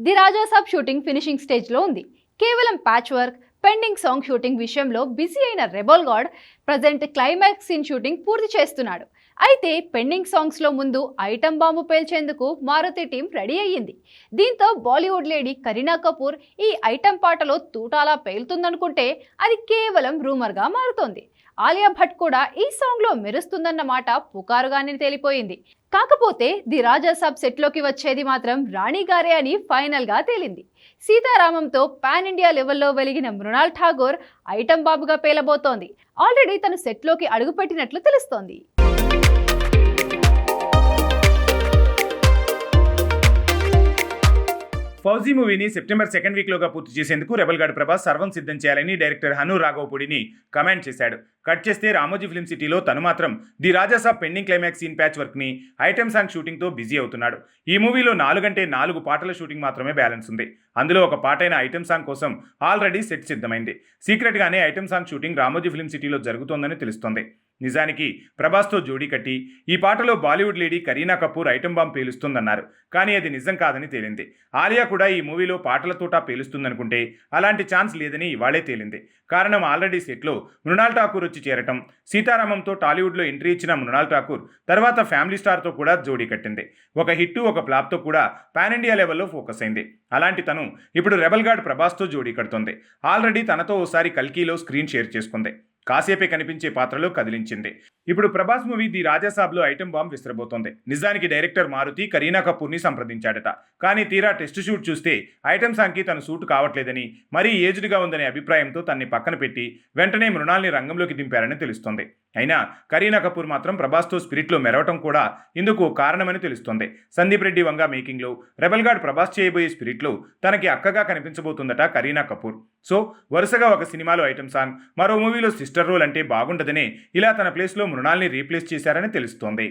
The Raja Saab shooting finishing స్టేజ్లో ఉంది. కేవలం patch work pending song shooting విషయంలో బిజీ అయిన rebel god present climax scene shooting పూర్తి చేస్తున్నాడు. అయితే పెండింగ్ సాంగ్స్లో ముందు ఐటమ్ బాంబు పేల్చేందుకు మారుతి టీం రెడీ అయ్యింది. దీంతో బాలీవుడ్ లేడీ కరీనా కపూర్ ఈ ఐటమ్ పాటలో తూటాలా పేలుతుందనుకుంటే అది కేవలం రూమర్గా మారుతోంది. ఆలియా భట్ కూడా ఈ సాంగ్లో మెరుస్తుందన్న మాట పుకారుగానే తేలిపోయింది. కాకపోతే ది రాజా సాబ్ సెట్లోకి వచ్చేది మాత్రం రాణి గారే అని ఫైనల్గా తేలింది. సీతారామంతో పాన్ ఇండియా లెవెల్లో వెలిగిన మృణాల్ ఠాగూర్ ఐటమ్ బాబుగా పేలబోతోంది. ఆల్రెడీ తను సెట్లోకి అడుగుపెట్టినట్లు తెలుస్తోంది. ఫౌజీ మూవీని సెప్టెంబర్ సెకండ్ వీక్లోగా పూర్తి చేసేందుకు రెబల్ గార్డ్ ప్రభాస్ సర్వం సిద్ధం చేయాలని డైరెక్టర్ హను రాఘవపూడిని కమాండ్ చేశాడు. కట్ చేస్తే రామోజీ ఫిల్మ్ సిటీలో తను మాత్రం the Rajasaab pending climax scene patch వర్క్ని ఐటమ్ సాంగ్ షూటింగ్తో బిజీ అవుతున్నాడు. ఈ మూవీలో నాలుగంటే నాలుగు పాటల షూటింగ్ మాత్రమే బ్యాలెన్స్ ఉంది. అందులో ఒక పాటైన ఐటమ్ సాంగ్ కోసం ఆల్రెడీ సెట్ సిద్ధమైంది. సీక్రెట్గానే item song shooting Ramoji film సిటీలో జరుగుతోందని తెలుస్తోంది. నిజానికి ప్రభాస్తో జోడీ కట్టి ఈ పాటలో Bollywood lady Kareena Kapoor item bomb పేలుస్తుందన్నారు. కానీ అది నిజం కాదని తేలింది. ఆలియా కూడా ఈ మూవీలో పాటల తోట పేలుస్తుందనుకుంటే అలాంటి ఛాన్స్ లేదని ఇవాళే తేలింది. కారణం ఆల్రెడీ సెట్లో మృణాల్ ఠాకూర్ వచ్చి చేరటం. సీతారామంతో టాలీవుడ్లో ఎంట్రీ ఇచ్చిన మృణాల్ ఠాకూర్ తర్వాత ఫ్యామిలీ స్టార్తో కూడా జోడీ కట్టింది. ఒక హిట్టు ఒక ఫ్లాప్తో కూడా పాన్ ఇండియా లెవెల్లో ఫోకస్ అయింది. అలాంటి తను ఇప్పుడు రెబల్ గార్డ్ ప్రభాస్తో జోడీ కడుతోంది. ఆల్రెడీ తనతో ఓసారి కల్కీలో స్క్రీన్ షేర్ చేసుకుంది. కాసేపే కనిపించే పాత్రలో కదిలించింది. ఇప్పుడు ప్రభాస్ మూవీ ది రాజాసాబ్లో ఐటెం బాంబ్ విసిరబోతోంది. నిజానికి డైరెక్టర్ మారుతి కరీనా కపూర్ని సంప్రదించాడట. కానీ తీరా టెస్ట్ షూట్ చూస్తే ఐటెం సాంగ్కి తను సూట్ కావట్లేదని మరీ ఏజ్డ్గా ఉందనే అభిప్రాయంతో తన్ని పక్కన పెట్టి వెంటనే మృణాల్ని రంగంలోకి దింపారని తెలుస్తోంది. అయినా కరీనా కపూర్ మాత్రం ప్రభాస్తో స్పిరిట్లో మెరవటం కూడా ఇందుకు కారణమని తెలుస్తోంది. సందీప్ రెడ్డి వంగ మేకింగ్లో రెబల్ గార్డ్ ప్రభాస్ చేయబోయే స్పిరిట్లో తనకి అక్కగా కనిపించబోతుందట కరీనా కపూర్. సో వరుసగా ఒక సినిమాలో ఐటమ్ సాంగ్ మరో మూవీలో సిస్టర్ రోల్ అంటే బాగుండదనే ఇలా తన ప్లేస్లో రుణాల్ని రీప్లేస్ చేశారని తెలుస్తోంది.